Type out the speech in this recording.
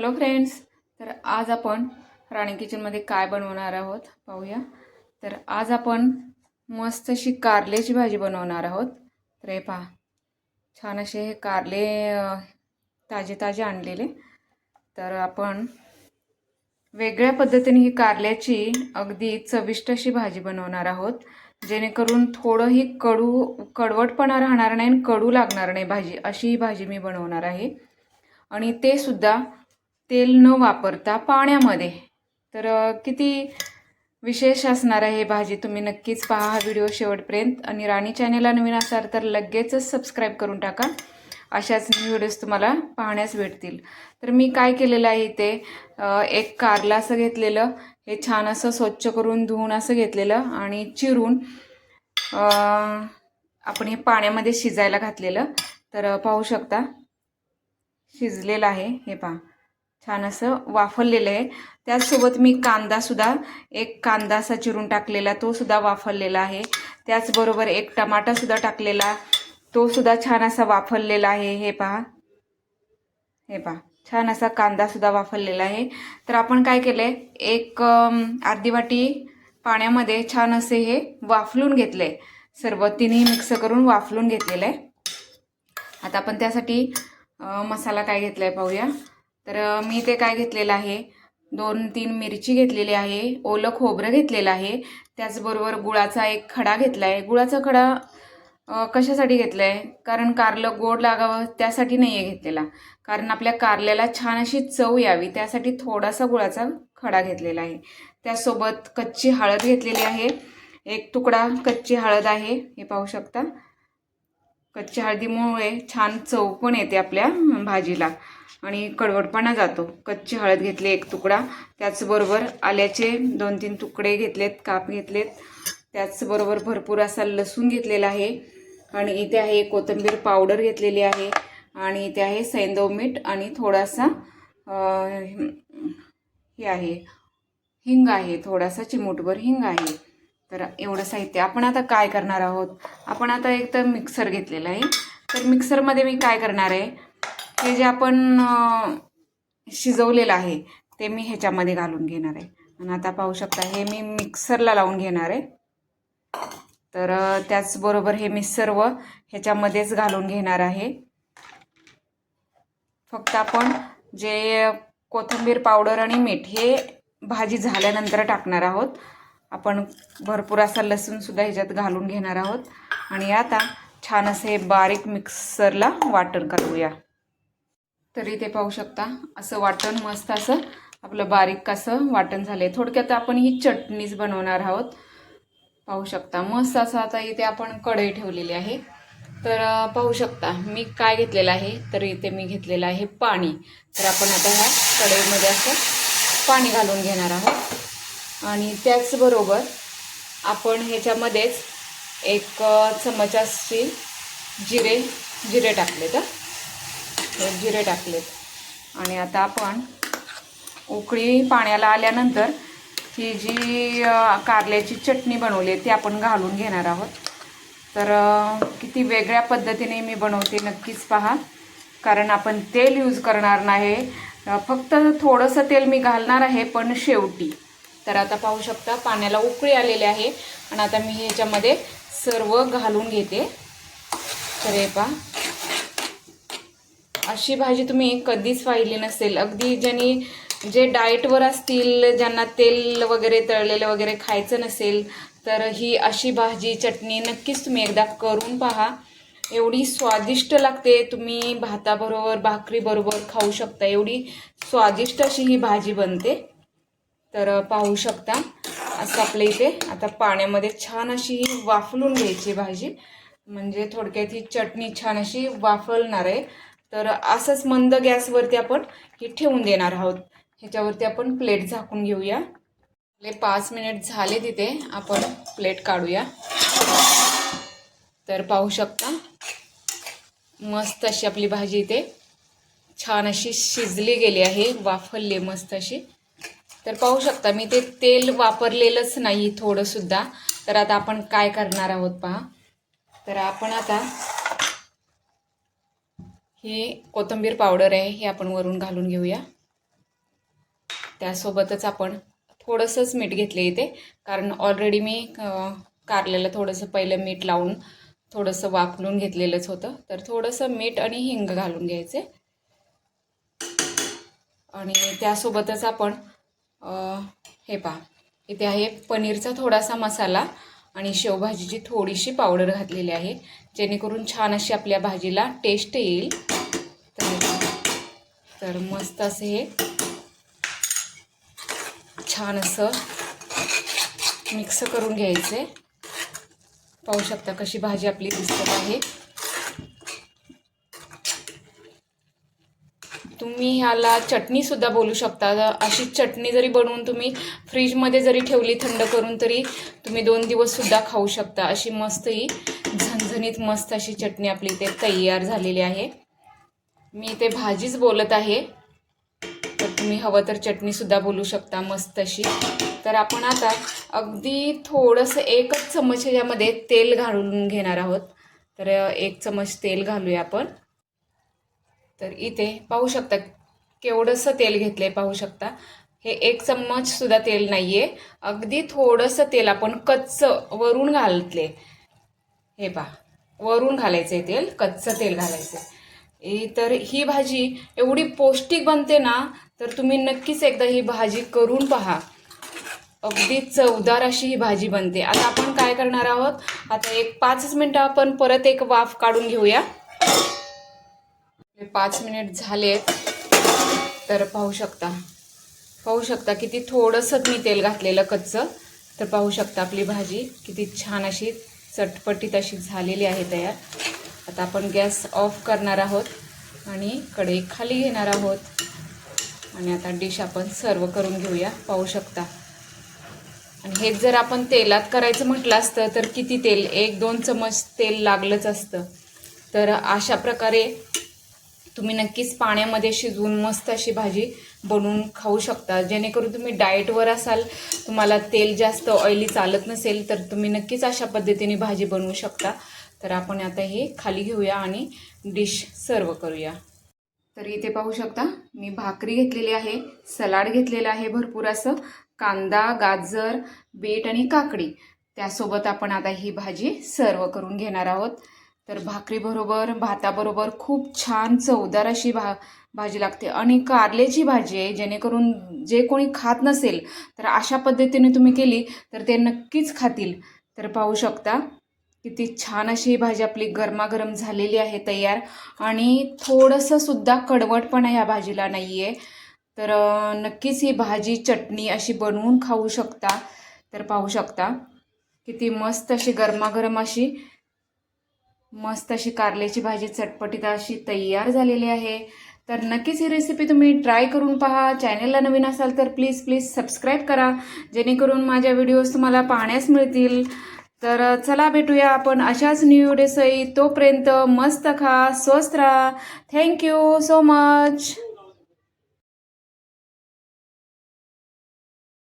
Hello friends तर आज आपण राणी किचनमध्ये काय बनवणार आहोत पाहूया. तर आज आपण मस्त अशी कारल्याची भाजी बनवणार आहोत. तर हे पहा छान असे हे कारले ताजे ताजे आणलेले. तर आपण वेगळ्या पद्धतीने ही कारल्याची अगदी चविष्ट अशी भाजी बनवणार आहोत. जेणेकरून थोडंही कडू कडवटपणा राहणार नाही आणि कडू लागणार नाही भाजी अशी ही भाजी मी बनवणार आहे. आणि ते सुद्धा तेल न वापरता पाण्यामध्ये. तर किती विशेष असणार आहे भाजी तुम्ही नक्कीच पहा हा व्हिडिओ शेवटपर्यंत. आणि राणी चॅनेलला नवीन असाल तर लगेचच सबस्क्राईब करून टाका. अशाच व्हिडिओज तुम्हाला पाहण्यास भेटतील. तर मी काय केलेलं आहे इथे? एक कारला असं घेतलेलं. हे छान असं स्वच्छ करून धुवून असं घेतलेलं आणि चिरून आपण हे पाण्यामध्ये शिजायला घातलेलं. तर पाहू शकता. शिजलेलं आहे. हे पहा. छान असं वाफरलेलं आहे. त्याचसोबत मी कांदासुद्धा एक कांदा असा चिरून टाकलेला तो सुद्धा वाफरलेला आहे. त्याचबरोबर एक टमाटासुद्धा टाकलेला तो सुद्धा छान असा वाफरलेला आहे. हे पहा. हे पहा. छान असा कांदासुद्धा वाफरलेला आहे. तर आपण काय केलं आहे एक अर्धी वाटी पाण्यामध्ये छान असे हे वाफलून घेतले सर्व तिन्ही मिक्स करून वाफलून घेतलेलं आहे. आता आपण त्यासाठी मसाला काय घेतला आहे पाहूया. तर मी ते काय घेतलेलं आहे? दोन तीन मिरची घेतलेली आहे ओलं खोबरं घेतलेलं आहे त्याचबरोबर गुळाचा एक खडा घेतला आहे गुळाचा खडा कशासाठी घेतला आहे कारण कारलं गोड लागावं त्यासाठी नाही आहे घेतलेला. कारण आपल्या कारल्याला छान अशी चव यावी त्यासाठी थोडासा गुळाचा खडा घेतलेला आहे. त्यासोबत कच्ची हळद घेतलेली आहे. एक तुकडा कच्ची हळद आहे हे पाहू शकता. कच्च्या हळदीमुळे छान चव पण येते आपल्या भाजीला. आणि कडवटपणा जातो. कच्ची हळद घेतली एक तुकडा त्याचबरोबर आल्याचे दोन तीन तुकडे घेतलेत काप घेतलेत. त्याचबरोबर भरपूर असा लसूण घेतलेला आहे. आणि इथे आहे कोथिंबीर पावडर घेतलेली आहे. आणि इथे आहे सैंदव मीठ आणि थोडासा हे आहे हिंग आहे. थोडासा चिमूटभर हिंग आहे. तर एवढं साहित्य. आपण आता काय करणार आहोत? आपण आता एक तर मिक्सर घेतलेलं आहे. तर मिक्सरमध्ये मी काय करणार आहे? हे जे आपण शिजवलेलं आहे ते मी ह्याच्यामध्ये घालून घेणार आहे. आणि आता पाहू शकता हे मी मिक्सरला लावून घेणार आहे. तर त्याचबरोबर हे मी सर्व ह्याच्यामध्येच घालून घेणार आहे. फक्त आपण जे कोथिंबीर पावडर आणि मीठ हे भाजी झाल्यानंतर टाकणार आहोत. आपण भरपूर असा लसूणसुद्धा ह्याच्यात घालून घेणार आहोत. आणि आता छान असे बारीक मिक्सरला वाटण करूया. तरी ते पाहू शकता असं वाटण मस्त असं आपलं बारीक असं वाटण झालं आहे थोडक्यात आपण ही चटणीच बनवणार आहोत. पाहू शकता मस्त असं आता इथे आपण कढई ठेवलेली आहे. तर पाहू शकता मी काय घेतलेलं आहे तर इथे मी घेतलेलं आहे पाणी. तर आपण आता ह्या कढईमध्ये असं पाणी घालून घेणार आहोत. आणि त्याचबरोबर आपण ह्याच्यामध्येच एक चमचाशी जिरे जिरे टाकलेत तर हे जिरे टाकलेत. आणि आता आपण उकळी पाण्याला आल्यानंतर ही जी कारल्याची चटणी बनवली आहे ती आपण घालून घेणार आहोत. तर किती वेगळ्या पद्धतीने मी बनवते नक्कीच पहा. कारण आपण तेल यूज करणार नाही. फक्त थोडंसं तेल मी घालणार आहे पण शेवटी. तर आता पाहू शकता पाण्याला उकळी आलेली आहे. आणि आता मी ह्याच्यामध्ये सर्व घालून घेते. तर हे पहा. अशी भाजी तुम्ही कधीच पाहिली नसेल. अगदी ज्यांनी जे डाएटवर असतील ज्यांना तेल वगैरे तळलेलं वगैरे खायचं नसेल तर ही अशी भाजी चटणी नक्कीच तुम्ही एकदा करून पहा. एवढी स्वादिष्ट लागते. तुम्ही भाताबरोबर भाकरीबरोबर खाऊ शकता. एवढी स्वादिष्ट अशी ही भाजी बनते. तर पाहू शकता. असं आपल्या इथे आता पाण्यामध्ये छान अशी ही वाफलून घ्यायची भाजी. म्हणजे थोडक्यात ही चटणी छान अशी वाफलणार आहे. तर असंच मंद गॅसवरती आपण ही ठेवून देणार आहोत. ह्याच्यावरती आपण प्लेट झाकून घेऊया. आपले पाच मिनिट झाले तिथे. आपण प्लेट काढूया. तर पाहू शकता. मस्त अशी आपली भाजी इथे छान अशी शिजली गेली आहे. वाफलली मस्त अशी. तर पाहू शकता मी ते तेल वापरलेलंच नाही थोडंसुद्धा. तर आता आपण काय करणार आहोत पहा. तर आपण आता ही कोथिंबीर पावडर आहे हे आपण वरून घालून घेऊया. त्यासोबतच आपण थोडंसंच मीठ घेतले इथे कारण ऑलरेडी मी कारलेलं कारल्याला थोडंसं पहिलं मीठ लावून थोडंसं वाफलून घेतलेलंच होतं. तर थोडंसं मीठ आणि हिंग घालून घ्यायचे. आणि त्यासोबतच आपण हे पहा. इथे आहे पनीरचा थोडासा मसाला आणि शेवभाजीची थोडीशी पावडर घातलेली आहे. जेणेकरून छान अशी आपल्या भाजीला टेस्ट येईल. तर तर मस्त असे हे छान असं मिक्स करून घ्यायचे. पाहू शकता कशी भाजी आपली दिसत आहे. तुम्ही ह्याला चटणी सुद्धा बोलू शकता. अशी चटणी जरी बनवून तुम्ही फ्रीजमध्ये जरी ठेवली थंड करून तरी तुम्ही दोन दिवस सुद्धा खाऊ शकता. अशी मस्त ही झणझणीत मस्त अशी चटणी आपली इथे तयार झालेली आहे. मी इथे भाजीच बोलत आहे. तर तुम्ही हवं तर चटणीसुद्धा बोलू शकता मस्त अशी. तर आपण आता अगदी थोडंसं एकच चमच ह्याच्यामध्ये तेल घालून घेणार आहोत. तर एक चमच तेल घालूया आपण. तर इथे पाहू शकता केवढंसं तेल घेतलंय पाहू शकता. हे एक चम्मच सुद्धा तेल आहे अगदी थोडंसं तेल आपण कच्चं वरून घालतले. हे पहा वरून घालायचं आहे तेल कच्चं तेल घालायचं ए, तर ही भाजी एवढी पौष्टिक बनते ना तर तुम्ही नक्कीच एकदा ही भाजी करून पहा. अगदी चवदार अशी ही भाजी बनते. आता आपण काय करणार आहोत? आता एक पाचच मिनटं आपण परत एक वाफ काढून घेऊया. पाच मिनिट झाले तर पाहू शकता. पाहू शकता किती थोडंसंच मी तेल घातलेलं कच्चं तर पाहू शकता आपली भाजी किती छान अशी चटपटीत अशी झालेली आहे तयार. आता आपण गॅस ऑफ करणार आहोत आणि कढई खाली घेणार आहोत. आणि आता डिश आपण सर्व करून घेऊया पाहू शकता. आणि हेच जर आपण तेलात करायचं म्हटलं असतं तर किती तेल एक दोन चमच तेल लागलंच असतं. तर अशा प्रकारे तुम्ही नक्कीच पाण्यामध्ये शिजवून मस्त अशी भाजी बनवून खाऊ शकता. जेणेकरून तुम्ही डाएटवर असाल तुम्हाला तेल जास्त ऑइली चालत नसेल तर तुम्ही नक्कीच अशा पद्धतीने भाजी बनवू शकता. तर आपण आता हे खाली घेऊया आणि डिश सर्व करूया. तर इथे पाहू शकता मी भाकरी घेतलेली आहे सलाड घेतलेलं आहे भरपूर असं कांदा गाजर बीट आणि काकडी. त्यासोबत आपण आता ही भाजी सर्व करून घेणार आहोत. तर भाकरीबरोबर भाताबरोबर खूप छान चवदार अशी भा भाजी लागते. आणि कारल्याची भाजी आहे जेणेकरून जे कोणी खात नसेल तर अशा पद्धतीने तुम्ही केली तर ते नक्कीच खातील. तर पाहू शकता किती छान अशी ही भाजी आपली गरमागरम झालेली आहे तयार. आणि थोडंसं सुद्धा कडवटपणा ह्या भाजीला नाही आहे तर नक्कीच ही भाजी चटणी अशी बनवून खाऊ शकता. तर पाहू शकता किती मस्त अशी गरमागरम अशी मस्त अशी कारल्याची भाजी चटपटीत अशी तयार झालेली आहे. तर नक्कीच ही रेसिपी तुम्ही ट्राय करून पहा. चॅनलला नवीन असाल तर प्लीज प्लीज सबस्क्राईब करा. जेणेकरून माझ्या व्हिडिओज तुम्हाला पाहण्यास मिळतील. तर चला भेटूया आपण अशाच न्यू व्हिडिओसही तोपर्यंत मस्त खा स्वस्त राहा. Thank you so much